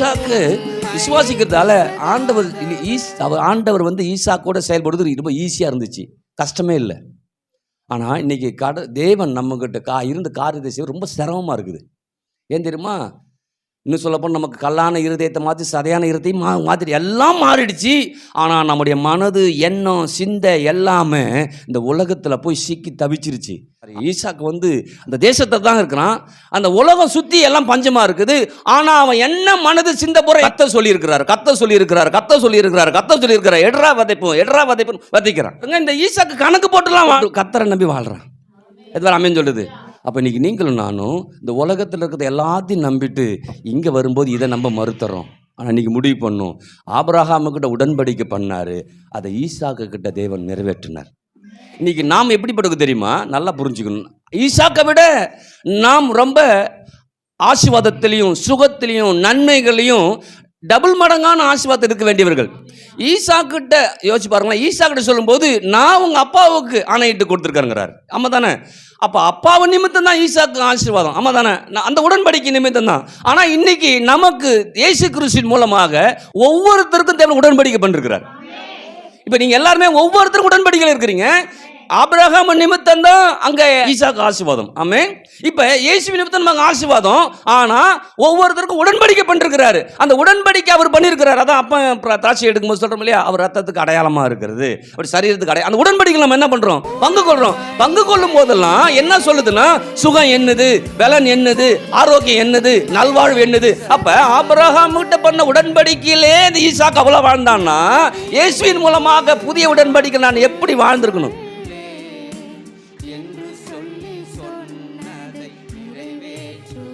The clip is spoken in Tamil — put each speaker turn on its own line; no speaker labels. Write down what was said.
ஈசாக்கு விசுவாசிக்கிறதால ஆண்டவர் ஈஸ் அவர் ஆண்டவர் வந்து ஈசா கூட செயல்படுறது ரொம்ப ஈஸியாக இருந்துச்சு. கஷ்டமே இல்லை. ஆனால் இன்னைக்கு கட தேவன் நம்மக்கிட்ட கா இருந்த காரியத்தை செய்ய ரொம்ப சிரமமாக இருக்குது. ஏன் தெரியுமா? இன்னும் சொல்லப்போனால் நமக்கு கல்லான இருதயத்தை மாற்றி சதையான இருதயம் மா மாற்றி எல்லாம் மாறிடுச்சு. ஆனால் நம்முடைய மனது எண்ணம் சிந்தை எல்லாமே இந்த உலகத்தில் போய் சிக்கி தவிச்சிருச்சு. ஈசாக்கு வந்து அந்த தேசத்தை தான் இருக்கிறான். அந்த உலகம் சுற்றி எல்லாம் பஞ்சமாக இருக்குது. ஆனால் அவன் என்ன மனது சிந்த போகிற கத்த சொல்லியிருக்கிறார். கத்த சொல்லியிருக்கிறார். கத்த சொல்லியிருக்கிறார். கத்த சொல்லியிருக்கிறார். எட்ரா வதைப்போம் எட்ரா வதைப்போம் வதைக்கிறான் இந்த ஈசாக்கு கணக்கு போட்டுலாம் கத்தரை நம்பி வாழ்கிறான் எதுவார் அமேன் சொல்லுது? அப்போ இன்னைக்கு நீங்களும் நானும் இந்த உலகத்தில் இருக்கிறத எல்லாத்தையும் நம்பிட்டு இங்கே வரும்போது இதை நம்ம மறுத்துறோம். ஆனால் இன்னைக்கு முடிவு பண்ணும். ஆபரகாமுக்கிட்ட உடன்படிக்கை பண்ணார். அதை ஈசாக்கு கிட்ட தேவன் நிறைவேற்றினார். இன்னைக்கு நாம் எப்படிப்பட்டது தெரியுமா? நல்லா புரிஞ்சுக்கணும். ஈசாக்கை விட நாம் ரொம்ப ஆசிர்வாதத்திலையும் சுகத்திலையும் நன்மைகளையும் டபுள் மடங்கான ஆசீர்வாதம் இருக்க வேண்டியவர்கள். ஈசாக்கிட்ட யோசிச்சு பாருங்களேன். ஈசாக்கிட்ட சொல்லும்போது நான் உங்கள் அப்பாவுக்கு ஆணையிட்டு கொடுத்துருக்காருங்கிறார் ஆமாம் தானே? அப்போ அப்பாவு நிமித்தம் தான் ஈசாக்கு ஆசீர்வாதம். ஆமாம் தானே? நான் அந்த உடன்படிக்கை நிமித்தம் தான். ஆனால் இன்னைக்கு நமக்கு இயேசு கிறிஸ்துவின் மூலமாக ஒவ்வொருத்தருக்கும் தேவை உடன்படிக்கை பண்ணிருக்கிறார். இப்போ நீங்கள் எல்லாருமே ஒவ்வொருத்தரும் உடன்படிக்கையில் இருக்கிறீங்க. ஆபிரகாம் நிமித்தம் தான் அங்க ஈசாக்கு ஆசீர்வாதம். ஆமே இப்ப இயேசு நிமித்தம் நமக்கு ஆசீர்வாதம். ஆனா ஒவ்வொருத்தருக்கும் உடன்படிக்கை பண்ணிருக்கிறாரு. அந்த உடன்படிக்கை அவர் பண்ணியிருக்கிறாரு அதான் அப்ப திராட்சை எடுக்கும்போது சொல்றோம் இல்லையா? அவர் ரத்தத்துக்கு அடையாளமா இருக்கிறது. அப்படி சரீரத்துக்கு அடையாளம் அந்த உடன்படிக்கை நம்ம என்ன பண்றோம்? பங்கு கொள்றோம். பங்கு கொள்ளும் போதெல்லாம் என்ன சொல்லுதுன்னா சுகம் என்னது? பலன் என்னது? ஆரோக்கியம் என்னது? நல்வாழ்வு என்னது? அப்ப ஆபிரகாம் கிட்ட பண்ண உடன்படிக்கையிலே இந்த ஈசாக்கு அவ்வளவு வாழ்ந்தான்னா இயேசுவின் மூலமாக புதிய உடன்படிக்கை நான் எப்படி வாழ்ந்திருக்கணும்? சொல்லி சொன்னதை நிறைவேற்று